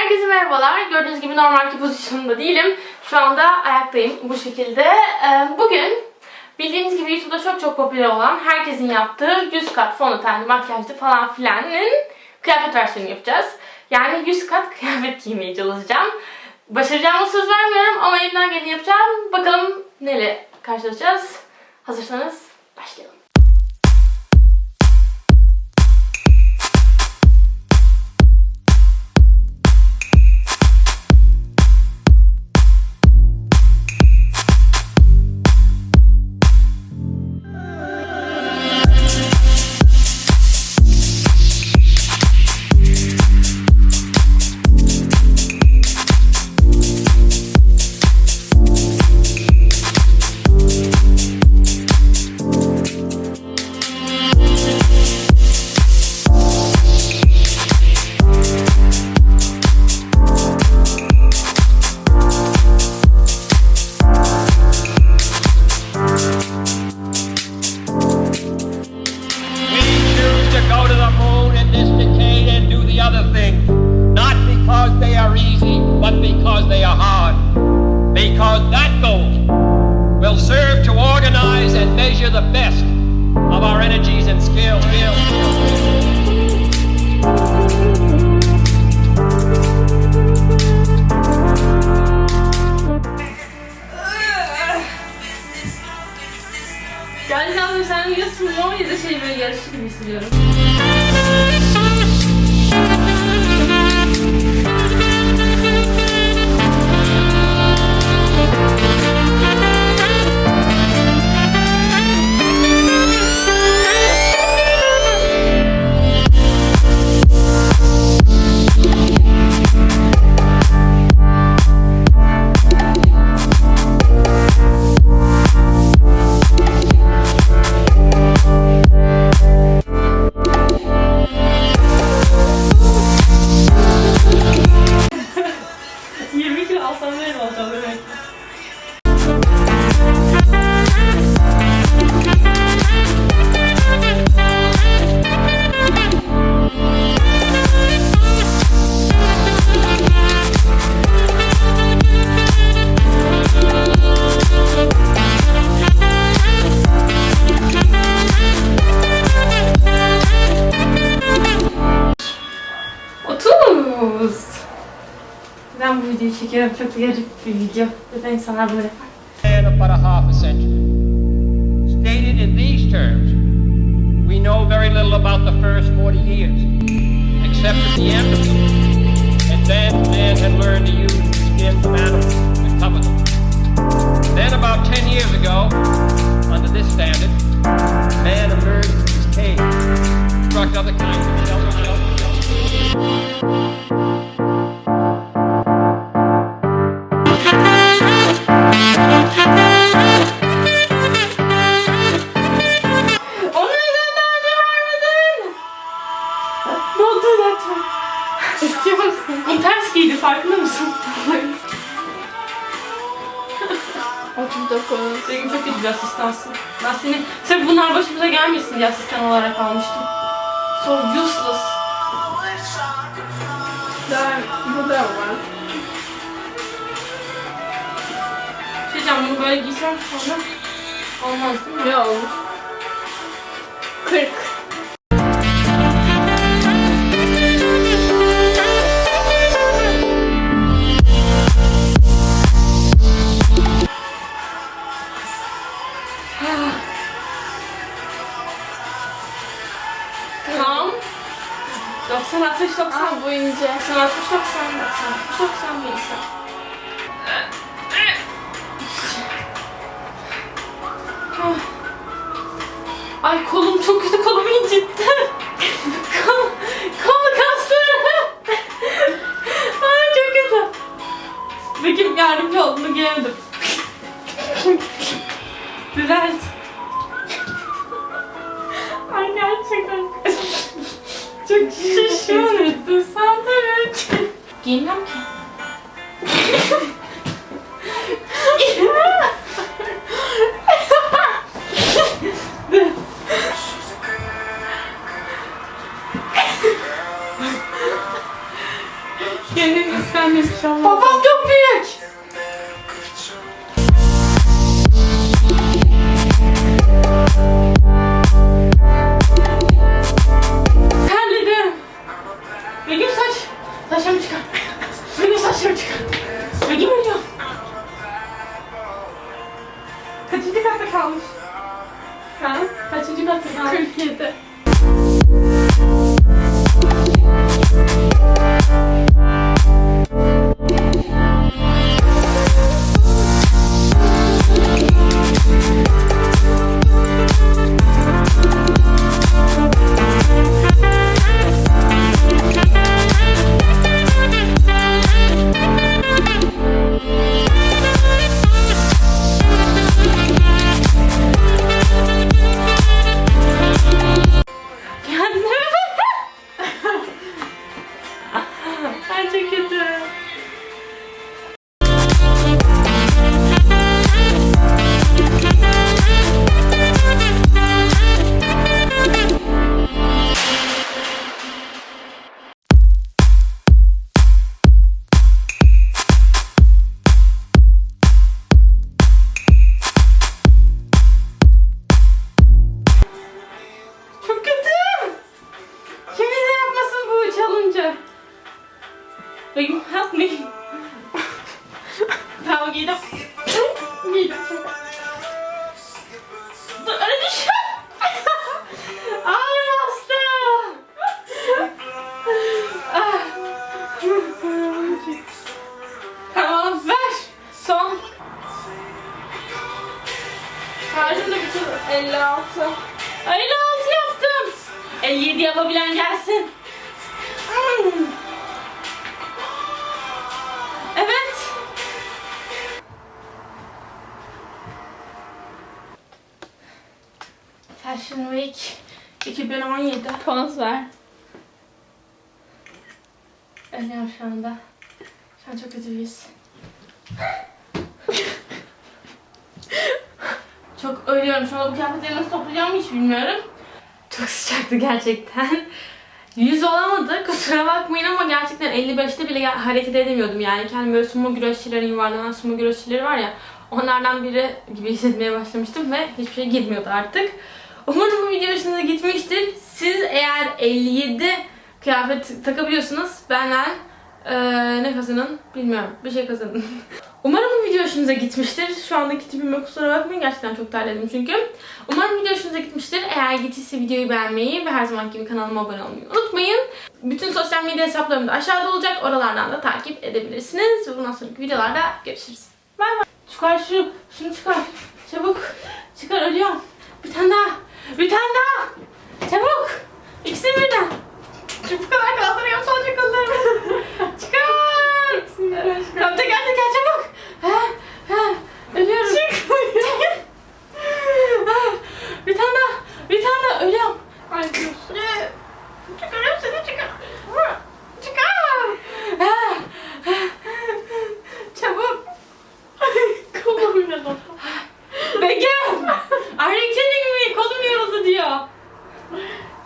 Herkese merhabalar. Gördüğünüz gibi normalki pozisyonda değilim. Şu anda ayaktayım bu şekilde. Ee, Bugün bildiğiniz gibi YouTube'da çok çok popüler olan herkesin yaptığı 100 kat fondötenli, makyajlı falan filanın kıyafet versiyonu yapacağız. Yani 100 kat kıyafet giymeye çalışacağım. Başaracağıma söz vermiyorum ama elimden geleni yapacağım. Bakalım neyle karşılaşacağız. Hazırsanız başlayalım. Organize and measure the best of our energies and skills. Gerçekten böyle sen ya da şey böyle yarışçı gibi hissediyorum. Otuz. Ben bu videoyu çekiyorum. Çok garip bir video. Neden insanlar böyle yapar? of about a half a century. Stated in these terms, we know very little about the first 40 years, except at the end of them, advanced man had learned to use the skins of animals to cover them. Then, about 10 years ago, under this standard, man emerged from his cave, construct other kinds of shelter, shelter, shelter. Onu neden daha önce vermedin? Ne oldu zaten? İstiyor musun? Bu ters giydi farkında mısın? 39. Senin çok bir asistansın. Ben seni sırf bunlar başımıza gelmesin diye asistan olarak almıştım. So useless. Daha bu da var. Şey diyeceğim bunu böyle giysem sonra olmaz değil mi? Ne olmuş? 40. 90 60 90 Aa bu ince. 90 60 90 90 90 neyse. Ah. Ay kolum çok kötü kolumu incitti. Kol, kolu kasları. Ay çok kötü. Peki yardımcı olduğunu giyemedim. Bülent. Ay gerçekten. Çok şişman ettin sen tabii. Giyinmem ki. Kendini göstermemiş ama. Babam help me. tamam giydim. giydim. Dur öyle düşün. Ay bastı. Ah. tamam ver. Son. Harcını bitir. 56. 56 yaptım. 57 yapabilen gelsin. Fashion Week 2017. Poz ver. Ölüyorum şu anda. Şu an çok kötü bir his. çok ölüyorum. Şu anda bu kıyafetleri nasıl toplayacağımı hiç bilmiyorum. Çok sıcaktı gerçekten. Yüz olamadı. Kusura bakmayın ama gerçekten 55'te bile hareket edemiyordum yani. Kendimi böyle sumo güreşçilerin yuvarlanan sumo güreşçileri var ya. Onlardan biri gibi hissetmeye başlamıştım ve hiçbir şey gitmiyordu artık. Umarım bu video hoşunuza gitmiştir. Siz eğer 57 kıyafet takabiliyorsunuz benden eee, ne kazanın bilmiyorum. Bir şey kazanın. Umarım bu video hoşunuza gitmiştir. Şu andaki tipime kusura bakmayın. Gerçekten çok terledim çünkü. Umarım video hoşunuza gitmiştir. Eğer gittiyse videoyu beğenmeyi ve her zaman gibi kanalıma abone olmayı unutmayın. Bütün sosyal medya hesaplarım da aşağıda olacak. Oralardan da takip edebilirsiniz. Ve bundan sonraki videolarda görüşürüz. Bay bay. Çıkar şu, şunu çıkar. Çabuk. Çıkar ölüyorum. Bir tane daha. Bir tane daha. Çabuk. İkisini birden. Çünkü bu kadar kaldırıyorum son çakallarımı. Çıkar. Tamam teker teker çabuk. Ha, ha. Ölüyorum. Çıkmıyor. bir tane daha. Bir tane daha. Ölüyorum. Ay dur. Çıkarıyorum seni çıkar. Çıkar. Ha, ha. Çabuk. Kovamıyorum. Begüm. Ayrıca